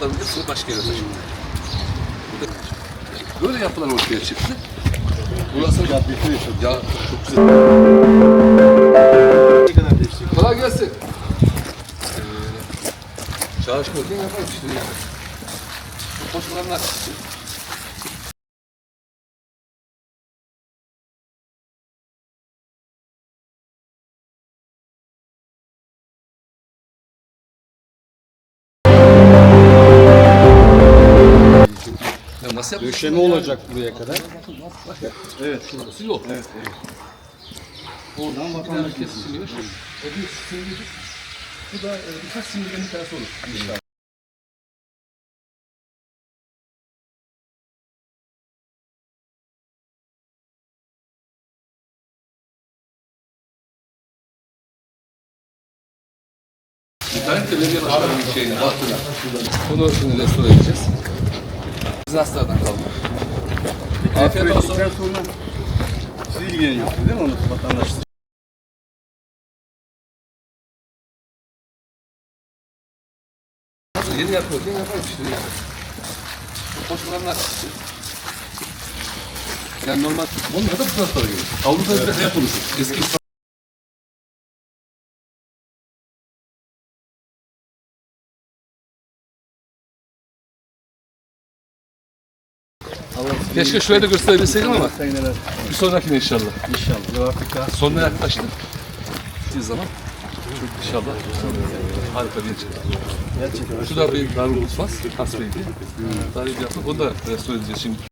yapıların hepsini başka yere. Burada böyle yapılar ortaya çıktı. Burası ya, ya çok güzel. Kolay gelsin. Ee, çalışmıyorken yaparız işte yapmışsın Döşeme olacak buraya kadar. Evet. Şurası yok. Evet. Oradan vatandaş kesiliyor. Öbür simgecik. Bu da e, birkaç simgenin tersi olur. İnşallah. İnternette belediye başkanının şeyini baktığında bunu şimdi restore edeceğiz. Dizaster'dan kalma. Afiyet olsun. siz ilgileniyorsunuz değil mi onu vatandaş? Nasıl yeni yapıyorken yaparız işte yani. Olanlar. Yani normal, onlar da bu taraflara gelir. Avrupa'da bir de hayat Eski Keşke şurayı da gösterebilseydim ama bir sonrakine inşallah. İnşallah. Artık daha. Sonuna yaklaştık. Bir zaman çok inşallah harika bir. Gerçekten. Şu da bir Darül Mutfaz, Hasbeyli. Tarihi bir yapı. Onu da restore edeceğiz şimdi.